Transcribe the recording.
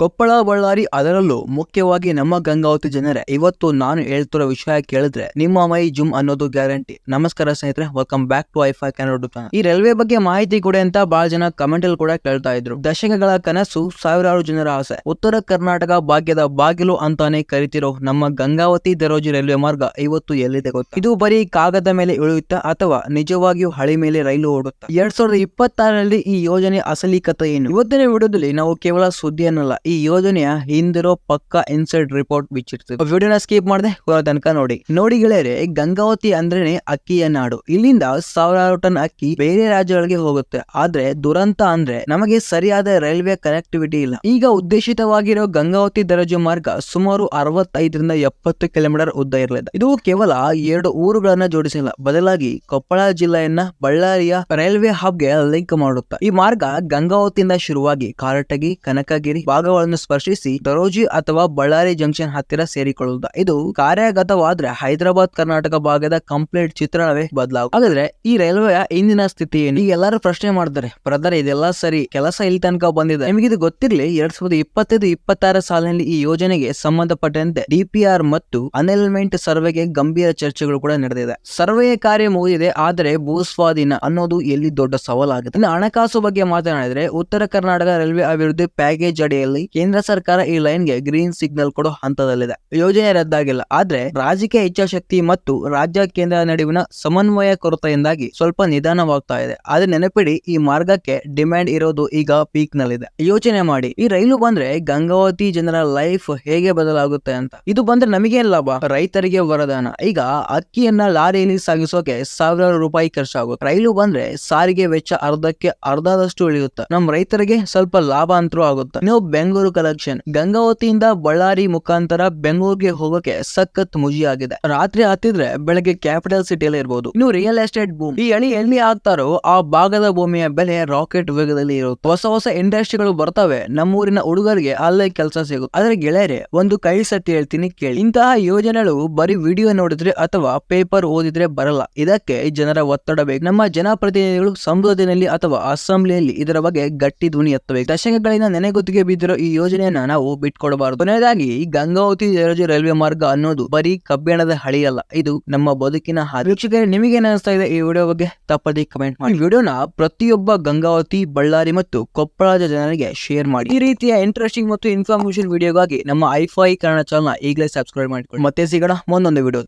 ಕೊಪ್ಪಳ, ಬಳ್ಳಾರಿ ಅದರಲ್ಲೂ ಮುಖ್ಯವಾಗಿ ನಮ್ಮ ಗಂಗಾವತಿ ಜನರೇ, ಇವತ್ತು ನಾನು ಹೇಳ್ತಿರೋ ವಿಷಯ ಕೇಳಿದ್ರೆ ನಿಮ್ಮ ಮೈ ಜುಮ್ ಅನ್ನೋದು ಗ್ಯಾರಂಟಿ. ನಮಸ್ಕಾರ ಸ್ನೇಹಿತರೆ welcome back to Ifi channel ಈ ರೈಲ್ವೆ ಬಗ್ಗೆ ಮಾಹಿತಿ ಕೊಡಿ ಅಂತ ಬಹಳ ಜನ ಕಮೆಂಟ್ ಅಲ್ಲಿ ಕೂಡ ಕೇಳ್ತಾ ಇದ್ರು. ದಶಕಗಳ ಕನಸು, ಸಾವಿರಾರು ಜನರ ಆಸೆ. ಉತ್ತರ ಕರ್ನಾಟಕ ಭಾಗ್ಯದ ಬಾಗಿಲು ಅಂತಾನೆ ಕರಿತಿರೋ ನಮ್ಮ ಗಂಗಾವತಿ ದರೋಜಿ ರೈಲ್ವೆ ಮಾರ್ಗ ಇವತ್ತು ಎಲ್ಲಿದೆ ಗೊತ್ತಾ? ಇದು ಬರೀ ಕಾಗದ ಮೇಲೆ ಇಳಿಯುತ್ತಾ ಅಥವಾ ನಿಜವಾಗಿಯೂ ಹಳಿ ಮೇಲೆ ರೈಲು ಓಡುತ್ತಾ? ಎರಡ್ ಸಾವಿರದ ಇಪ್ಪತ್ತಾರರಲ್ಲಿ ಈ ಯೋಜನೆ ಅಸಲಿ ಕಥೆ ಏನು? ಇವತ್ತಿನ ವಿಡಿಯೋದಲ್ಲಿ ನಾವು ಕೇವಲ ಸುದ್ದಿ ಅನ್ನಲ್ಲ ಈ ಯೋಜನೆಯ ಹಿಂದಿರೋ ಪಕ್ಕ ಇನ್ಸೈಡ್ ರಿಪೋರ್ಟ್ ಬಿಚ್ಚಿರ್ತದೆ ವಿಡಿಯೋನ ಸ್ಕಿಪ್ ಮಾಡದೆ ತನಕ ನೋಡಿ. ನೋಡಿ ಗೆಳೆಯರೆ, ಗಂಗಾವತಿ ಅಂದ್ರೇನೆ ಅಕ್ಕಿಯ ನಾಡು. ಇಲ್ಲಿಂದ ಸಾವಿರಾರು ಟನ್ ಅಕ್ಕಿ ಬೇರೆ ರಾಜ್ಯಗಳಿಗೆ ಹೋಗುತ್ತೆ. ಆದ್ರೆ ದುರಂತ ಅಂದ್ರೆ ನಮಗೆ ಸರಿಯಾದ ರೈಲ್ವೆ ಕನೆಕ್ಟಿವಿಟಿ ಇಲ್ಲ. ಈಗ ಉದ್ದೇಶಿತವಾಗಿರೋ ಗಂಗಾವತಿ ದರಜು ಮಾರ್ಗ ಸುಮಾರು ಅರವತ್ತೈದರಿಂದ ಎಪ್ಪತ್ತು ಕಿಲೋಮೀಟರ್ ಉದ್ದ ಇರಲಿದೆ. ಇದು ಕೇವಲ ಎರಡು ಊರುಗಳನ್ನ ಜೋಡಿಸಿಲ್ಲ. ಬದಲಾಗಿ ಕೊಪ್ಪಳ ಜಿಲ್ಲೆಯನ್ನ ಬಳ್ಳಾರಿಯ ರೈಲ್ವೆ ಹಬ್ಗೆ ಲಿಂಕ್ ಮಾಡುತ್ತಾ. ಈ ಮಾರ್ಗ ಗಂಗಾವತಿಯಿಂದ ಶುರುವಾಗಿ ಕಾರಟಗಿ, ಕನಕಗಿರಿ ಭಾಗಗಳನ್ನು ಸ್ಪರ್ಶಿಸಿ ದರೋಜಿ ಅಥವಾ ಬಳ್ಳಾರಿ ಜಂಕ್ಷನ್ ಹತ್ತಿರ ಸೇರಿಕೊಳ್ಳುವುದು. ಇದು ಕಾರ್ಯಗತವಾದ್ರೆ ಹೈದರಾಬಾದ್ ಕರ್ನಾಟಕ ಭಾಗದ ಕಂಪ್ಲೀಟ್ ಚಿತ್ರಣವೇ ಬದಲಾಗ. ಹಾಗಾದ್ರೆ ಈ ರೈಲ್ವೆಯ ಇಂದಿನ ಸ್ಥಿತಿ ಏನು? ಈಗ ಎಲ್ಲರೂ ಪ್ರಶ್ನೆ ಮಾಡ್ತಾರೆ ಬ್ರದರ್, ಇದೆಲ್ಲ ಸರಿ? ಕೆಲಸ ಇಲ್ಲಿ ತನಕ ಬಂದಿದೆ. ನಿಮಗೆ ಇದು ಗೊತ್ತಿರಲಿ, ಎರಡ್ ಸಾವಿರದ ಇಪ್ಪತ್ತೈದು, ಇಪ್ಪತ್ತಾರ ಸಾಲಿನಲ್ಲಿ ಈ ಯೋಜನೆಗೆ ಸಂಬಂಧಪಟ್ಟಂತೆ ಡಿಪಿಆರ್ ಮತ್ತು ಅನೈಲ್ಮೆಂಟ್ ಸರ್ವೆಗೆ ಗಂಭೀರ ಚರ್ಚೆಗಳು ಕೂಡ ನಡೆದಿದೆ. ಸರ್ವೆ ಕಾರ್ಯ ಮುಗಿದಿದೆ, ಆದರೆ ಭೂಸ್ವಾಧೀನ ಅನ್ನೋದು ಎಲ್ಲಿ ದೊಡ್ಡ ಸವಾಲಾಗಿದೆ. ಇನ್ನು ಹಣಕಾಸು ಬಗ್ಗೆ ಮಾತನಾಡಿದ್ರೆ, ಉತ್ತರ ಕರ್ನಾಟಕ ರೈಲ್ವೆ ಅಭಿವೃದ್ಧಿ ಪ್ಯಾಕೇಜ್ ಅಡಿಯಲ್ಲಿ ಕೇಂದ್ರ ಸರ್ಕಾರ ಈ ಲೈನ್ಗೆ ಗ್ರೀನ್ ಸಿಗ್ನಲ್ ಕೊಡೋ ಹಂತದಲ್ಲಿದೆ. ಯೋಜನೆ ರದ್ದಾಗಿಲ್ಲ. ಆದ್ರೆ ರಾಜಕೀಯ ಇಚ್ಛಾಶಕ್ತಿ ಮತ್ತು ರಾಜ್ಯ ಕೇಂದ್ರ ನಡುವಿನ ಸಮನ್ವಯ ಕೊರತೆಯಿಂದಾಗಿ ಸ್ವಲ್ಪ ನಿಧಾನವಾಗ್ತಾ ಇದೆ. ಆದ್ರೆ ನೆನಪಿಡಿ, ಈ ಮಾರ್ಗಕ್ಕೆ ಡಿಮ್ಯಾಂಡ್ ಇರೋದು ಈಗ ಪೀಕ್ ನಲ್ಲಿದೆ ಯೋಚನೆ ಮಾಡಿ. ಈ ರೈಲು ಬಂದ್ರೆ ಗಂಗಾವತಿ ಜನರ ಲೈಫ್ ಹೇಗೆ ಬದಲಾಗುತ್ತೆ ಅಂತ. ಇದು ಬಂದ್ರೆ ನಮಗೇನ್ ಲಾಭ? ರೈತರಿಗೆ ವರದಾನ. ಈಗ ಅಕ್ಕಿಯನ್ನ ಲಾರಿಯಲ್ಲಿ ಸಾಗಿಸೋಕೆ ಸಾವಿರಾರು ರೂಪಾಯಿ ಖರ್ಚಾಗುತ್ತೆ. ರೈಲು ಬಂದ್ರೆ ಸಾರಿಗೆ ವೆಚ್ಚ ಅರ್ಧಕ್ಕೆ ಅರ್ಧದಷ್ಟು ಇಳಿಯುತ್ತೆ. ನಮ್ ರೈತರಿಗೆ ಸ್ವಲ್ಪ ಲಾಭ ಅಂತರೂ ಆಗುತ್ತೆ. ನೀವು ಬೆಂಗಳೂರು ಕಲೆಕ್ಷನ್ ಗಂಗಾವತಿಯಿಂದ ಬಳ್ಳಾರಿ ಮುಖಾಂತರ ಬೆಂಗಳೂರಿಗೆ ಹೋಗೋಕೆ ಸಖತ್ ಆಗಿದೆ ರಾತ್ರಿ ಹತ್ತಿದ್ರೆ ಬೆಳಗ್ಗೆ ಕ್ಯಾಪಿಟಲ್ ಸಿಟಿಯಲ್ಲಿ ಇರಬಹುದು ಇನ್ನು ರಿಯಲ್ ಎಸ್ಟೇಟ್ ಭೂಮಿ. ಈ ಅಣಿ ಎಲ್ಲಿ ಆಗ್ತಾರೋ ಆ ಭಾಗದ ಭೂಮಿಯ ಬೆಲೆ ರಾಕೆಟ್ ವೇಗದಲ್ಲಿ ಇರುತ್ತೆ. ಹೊಸ ಹೊಸ ಇಂಡಸ್ಟ್ರಿಗಳು ಬರ್ತವೆ. ನಮ್ಮೂರಿನ ಹುಡುಗರಿಗೆ ಅಲ್ಲೇ ಕೆಲಸ ಸಿಗುತ್ತೆ. ಆದ್ರೆ ಗೆಳೆಯರೆ, ಒಂದು ಕೈ ಸತ್ಯ ಹೇಳ್ತೀನಿ ಕೇಳಿ. ಇಂತಹ ಯೋಜನೆಗಳು ಬರೀ ವಿಡಿಯೋ ನೋಡಿದ್ರೆ ಅಥವಾ ಪೇಪರ್ ಓದಿದ್ರೆ ಬರಲ್ಲ. ಇದಕ್ಕೆ ಜನರ ಒತ್ತಡ ಬೇಕು. ನಮ್ಮ ಜನಪ್ರತಿನಿಧಿಗಳು ಸಂಸತ್ತಿನಲ್ಲಿ ಅಥವಾ ಅಸೆಂಬ್ಲಿಯಲ್ಲಿ ಇದರ ಬಗ್ಗೆ ಗಟ್ಟಿ ಧ್ವನಿ ಎತ್ತಬೇಕು. ದಶಕಗಳಿಂದ ನೆನೆಗುತ್ತಿಗೆ ಬಿದ್ದಿರೋ ಯೋಜನೆಯನ್ನ ನಾವು ಬಿಟ್ಕೊಡಬಾರದು. ಕೊನೆಯದಾಗಿ ಗಂಗಾವತಿ ಜಲಜ ರೈಲ್ವೆ ಮಾರ್ಗ ಅನ್ನೋದು ಬರೀ ಕಬ್ಬಿಣದ ಹಳಿಯಲ್ಲ, ಇದು ನಮ್ಮ ಬದುಕಿನ ಹಾದಿ. ವೀಕ್ಷಕರೇ, ನಿಮಗೆ ಅನಿಸ್ತಾ ಇದೆ ಈ ವಿಡಿಯೋ ಬಗ್ಗೆ ತಪ್ಪದೆ ಕಮೆಂಟ್ ಮಾಡಿ. ಈ ವಿಡಿಯೋನ ಪ್ರತಿಯೊಬ್ಬ ಗಂಗಾವತಿ, ಬಳ್ಳಾರಿ ಮತ್ತು ಕೊಪ್ಪಳದ ಜನರಿಗೆ ಶೇರ್ ಮಾಡಿ. ಈ ರೀತಿಯ ಇಂಟ್ರೆಸ್ಟಿಂಗ್ ಮತ್ತು ಇನ್ಫಾರ್ಮೇಶನ್ ವಿಡಿಯೋಗಾಗಿ ನಮ್ಮ ಐಫೈ ಕನ್ನಡ ಚಾನಲ್ ಈಗಲೇ ಸಬ್ಸ್ಕ್ರೈಬ್ ಮಾಡಿಕೊಳ್ಳಿ. ಮತ್ತೆ ಸಿಗೋಣ ಮುಂದೊಂದು ವಿಡಿಯೋ